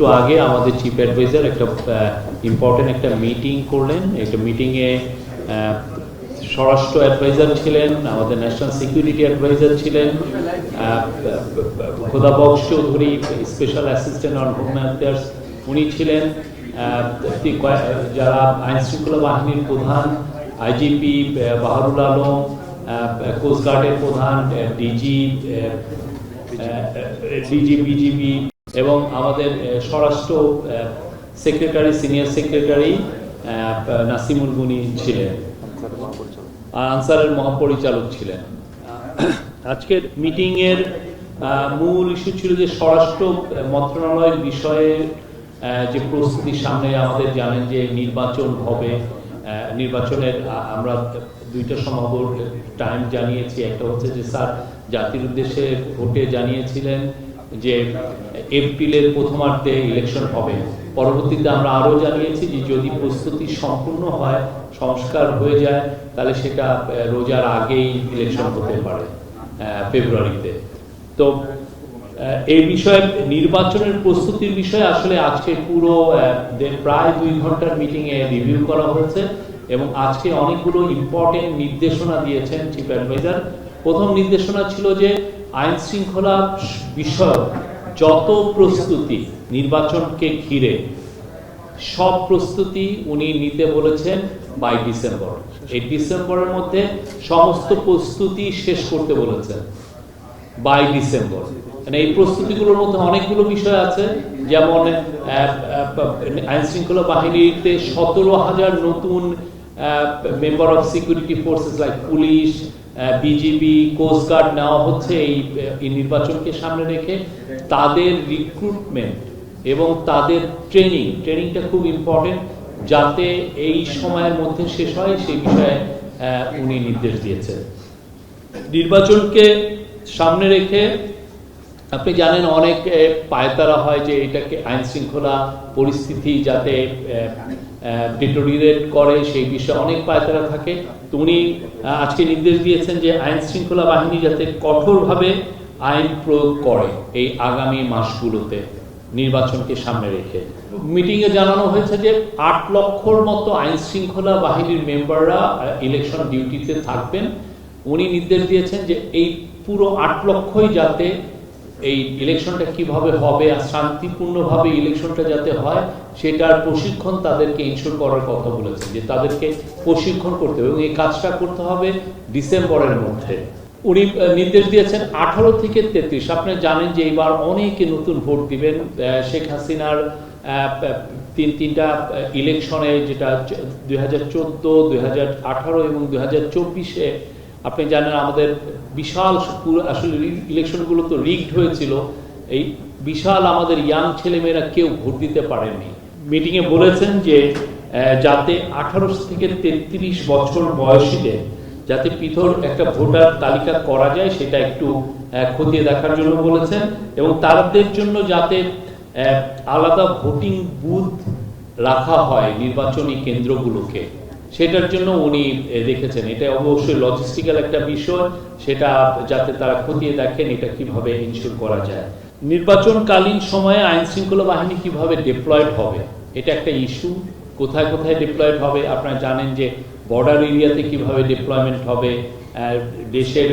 একটু আগে আমাদের চিফ অ্যাডভাইজার একটা ইম্পর্টেন্ট একটা মিটিং করলেন। একটা মিটিংয়ে স্বরাষ্ট্র অ্যাডভাইজার ছিলেন, আমাদের ন্যাশনাল সিকিউরিটি অ্যাডভাইজার ছিলেন Khodabakhsh Chowdhury special assistant on home affairs উনি ছিলেন। যারা আইন শৃঙ্খলা বাহিনীর প্রধান আইজিপি বাহারুল আলম কোস্টগার্ডের প্রধান ডিজি ডিজি বিজিবি এবং আমাদের স্বরাষ্ট্র সেক্রেটারি সিনিয়র সেক্রেটারি নাসিমুল গুনি ছিলেন। আর আনসারের মহাপরিচালক ছিলেন। আজকের মিটিং এর মূল ইস্যু ছিল যে স্বরাষ্ট্র মন্ত্রণালয়ের বিষয়ে যে প্রস্তুতি সামনে আমাদের জানেন যে নির্বাচন হবে। নির্বাচনের আমরা দুইটা সম্ভাব্য টাইম জানিয়েছি। একটা হচ্ছে যে স্যার জাতির উদ্দেশ্যে ভোটে জানিয়েছিলেন। যে এপ্রিলের প্রথমার্ধে ইলেকশন হবে। পরবর্তীতে আমরা আরও জানিয়েছি যে যদি প্রস্তুতি সম্পূর্ণ হয়, সংস্কার হয়ে যায়, তাহলে সেটা রোজার আগেই ইলেকশন হতে পারে ফেব্রুয়ারিতে। তো এই বিষয়ে, নির্বাচনের প্রস্তুতির বিষয়ে আসলে আজকে পুরো প্রায় দুই ঘণ্টার মিটিংয়ে রিভিউ করা হয়েছে এবং আজকে অনেকগুলো ইম্পর্টেন্ট নির্দেশনা দিয়েছেন চিফ অ্যাডভাইজার। প্রথম নির্দেশনা ছিল যে আইন শৃঙ্খলা বিষয়ক যত প্রস্তুতি নির্বাচনকে ঘিরে, সব প্রস্তুতি উনি নিতে বলেছেন বাই ডিসেম্বর এই ডিসেম্বরের মধ্যে সমস্ত প্রস্তুতি শেষ করতে বলেছেন বাই ডিসেম্বর মানে এই প্রস্তুতিগুলোর মধ্যে অনেকগুলো বিষয় আছে, যেমন আইন শৃঙ্খলা বাহিনীতে সতেরো হাজার নতুন member of security forces like police BGB নেওয়া হচ্ছে এই নির্বাচনকে সামনে রেখে। তাদের রিক্রুটমেন্ট এবং তাদের ট্রেনিং ট্রেনিংটা খুব ইম্পর্টেন্ট যাতে এই সময়ের মধ্যে শেষ হয় সেই বিষয়ে উনি নির্দেশ দিয়েছেন। নির্বাচনকে সামনে রেখে, আপনি জানেন অনেক পায়তারা হয় যে এটাকে আইন শৃঙ্খলা পরিস্থিতি যাতে ডিটোরিয়েট করে, সেই বিষয়ে অনেক পায়তারা থাকে। তো উনি আজকে নির্দেশ দিয়েছেন যে আইন শৃঙ্খলা বাহিনী যাতে কঠোরভাবে আইন প্রয়োগ করে এই আগামী মাসগুলোতে নির্বাচনকে সামনে রেখে। মিটিংয়ে জানানো হয়েছে যে আট লক্ষর মতো আইন শৃঙ্খলা বাহিনীর মেম্বাররা ইলেকশন ডিউটিতে থাকবেন। উনি নির্দেশ দিয়েছেন যে এই পুরো আট লক্ষই যাতে এই ইলেকশনটা কীভাবে হবে আর শান্তিপূর্ণভাবে ইলেকশনটা যাতে হয়, সেটার প্রশিক্ষণ তাদেরকে ইনশোর করার কথা বলেছেন, যে তাদেরকে প্রশিক্ষণ করতে হবে এবং এই কাজটা করতে হবে ডিসেম্বরের মধ্যে। উনি নির্দেশ দিয়েছেন আঠারো থেকে তেত্রিশ। আপনি জানেন যে এবার অনেকে নতুন ভোট দিবেন শেখ হাসিনার তিন, তিনটা ইলেকশনে যেটা দুই হাজার চোদ্দ, দুই হাজার আঠারো এবং দুই হাজার চব্বিশে আপনি জানেন আমাদের বিশাল আসলে ইলেকশনগুলো তো রিগড হয়েছিল। এই বিশাল আমাদের ইয়াং ছেলেমেয়েরা কেউ ভোট দিতে পারেনি। মিটিংয়ে বলেছেন যে যাতে আঠারো থেকে তেত্রিশ বছর বয়সীদের যাতে পৃথক একটা ভোটার তালিকা করা যায়, সেটা একটু খতিয়ে দেখার জন্য বলেছেন এবং তাদের জন্য যাতে আলাদা ভোটিং বুথ রাখা হয় নির্বাচনী কেন্দ্রগুলোকে। সেটার জন্য উনি দেখেছেন। এটা অবশ্যই লজিস্টিক্যাল একটা বিষয়। সেটা যাতে তারা খতিয়ে দেখেন এটা কীভাবে ইনশিওর করা যায়। নির্বাচনকালীন সময়ে আইন শৃঙ্খলা বাহিনী কীভাবে ডিপ্লয়েড হবে, এটা একটা ইস্যু কোথায় কোথায় ডিপ্লয়েড হবে, আপনারা জানেন যে বর্ডার এরিয়াতে কীভাবে ডিপ্লয়মেন্ট হবে দেশের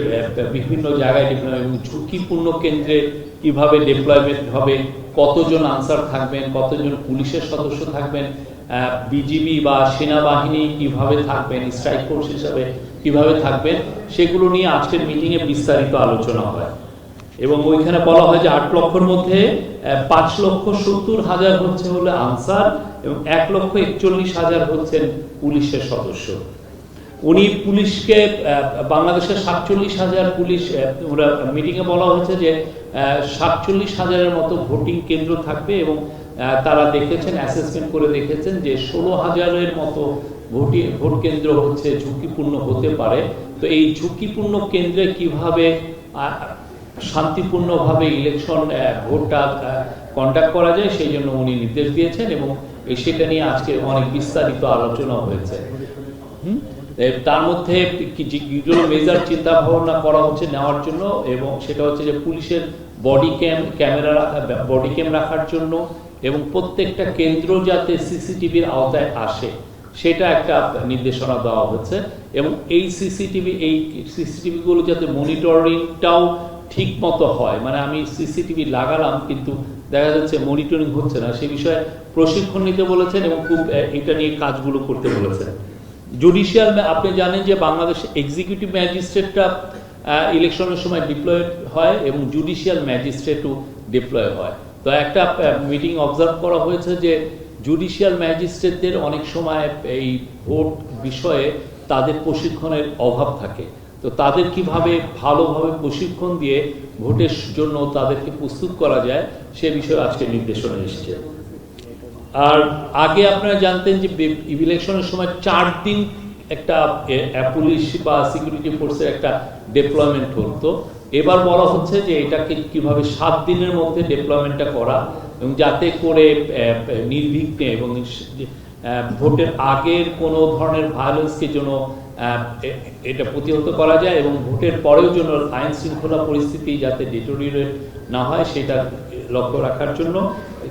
বিভিন্ন জায়গায় ডিপ্লয়মেন্ট এবং ঝুঁকিপূর্ণ কেন্দ্রে কীভাবে ডিপ্লয়মেন্ট হবে, কতজন আনসার থাকবেন, কতজন পুলিশের সদস্য থাকবেন বিজিবি বা সেনাবাহিনী কীভাবে থাকবেন স্ট্রাইক ফোর্স হিসাবে কীভাবে থাকবেন, সেগুলো নিয়ে আজকের মিটিংয়ে বিস্তারিত আলোচনা হয়। এবং ওইখানে বলা হয় যে আট লক্ষর মধ্যে পাঁচ লক্ষ সত্তর হাজার হচ্ছে হলো আনসার এবং এক লক্ষ একচল্লিশ হাজার হচ্ছেন পুলিশের সদস্য। উনি পুলিশকে বাংলাদেশের সাতচল্লিশ হাজার পুলিশ মিটিংয়ে বলা হয়েছে যে সাতচল্লিশ হাজারের মতো ভোটিং কেন্দ্র থাকবে এবং তারা দেখেছেন অ্যাসেসমেন্ট করে দেখেছেন যে ষোলো হাজারের মতো ভোটি, ভোট কেন্দ্র হচ্ছে ঝুঁকিপূর্ণ হতে পারে তো এই ঝুঁকিপূর্ণ কেন্দ্রে কীভাবে শান্তিপূর্ণভাবে ইলেকশন ভোটটা কন্ডাক্ট করা যায়, সেই জন্য উনি নির্দেশ দিয়েছেন এবং সেটা নিয়ে আজকে অনেক বিস্তারিত আলোচনা হয়েছে? তার মধ্যে মেজার চিন্তা ভাবনা করা হচ্ছে নেওয়ার জন্য এবং সেটা হচ্ছে যে পুলিশের body cam camera body cam রাখার জন্য এবং প্রত্যেকটা কেন্দ্র যাতে সিসিটিভির আওতায় আসে, সেটা একটা নির্দেশনা দেওয়া হচ্ছে এবং এই সিসিটিভি, এই সিসিটিভিগুলো যাতে মনিটরিংটাও ঠিক মতো হয় মানে আমি সিসিটিভি লাগালাম কিন্তু দেখা যাচ্ছে মনিটরিং হচ্ছে না, সে বিষয়ে প্রশিক্ষণ নিতে বলেছেন এবং খুব এটা নিয়ে কাজগুলো করতে বলেছেন। জুডিশিয়াল আপনি জানেন যে বাংলাদেশ এক্সিকিউটিভ ম্যাজিস্ট্রেটটা ইলেকশনের সময় ডিপ্লয় হয় এবং জুডিশিয়াল ম্যাজিস্ট্রেটও ডিপ্লয় হয়। তো একটা মিটিং অবজার্ভ করা হয়েছে যে জুডিশিয়াল ম্যাজিস্ট্রেটদের অনেক সময় এই ভোট বিষয়ে তাদের প্রশিক্ষণের অভাব থাকে। তো তাদের কীভাবে ভালোভাবে প্রশিক্ষণ দিয়ে ভোটের জন্য তাদেরকে প্রস্তুত করা যায়, সে বিষয়ে আজকে নির্দেশনা এসেছে। আর আগে আপনারা জানতেন যে ইলেকশনের সময় চার দিন একটা পুলিশ বা সিকিউরিটি ফোর্সের একটা ডেপ্লয়মেন্ট হতো এবার বলা হচ্ছে যে এটাকে কীভাবে সাত দিনের মধ্যে ডেপ্লয়মেন্টটা করা এবং যাতে করে নির্বিঘ্নে এবং ভোটের আগের কোনো ধরনের ভায়োলেন্সকে যেন এটা প্রতিহত করা যায় এবং ভোটের পরেও যেন আইন শৃঙ্খলা পরিস্থিতি যাতে ডিটোরিয়েট না হয়, সেটা লক্ষ্য রাখার জন্য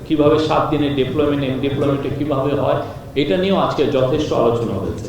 কীভাবে সাত দিনের ডেপ্লয়মেন্ট এবং ডেপ্লয়মেন্টে কীভাবে হয়, এটা নিয়েও আজকে যথেষ্ট আলোচনা হয়েছে।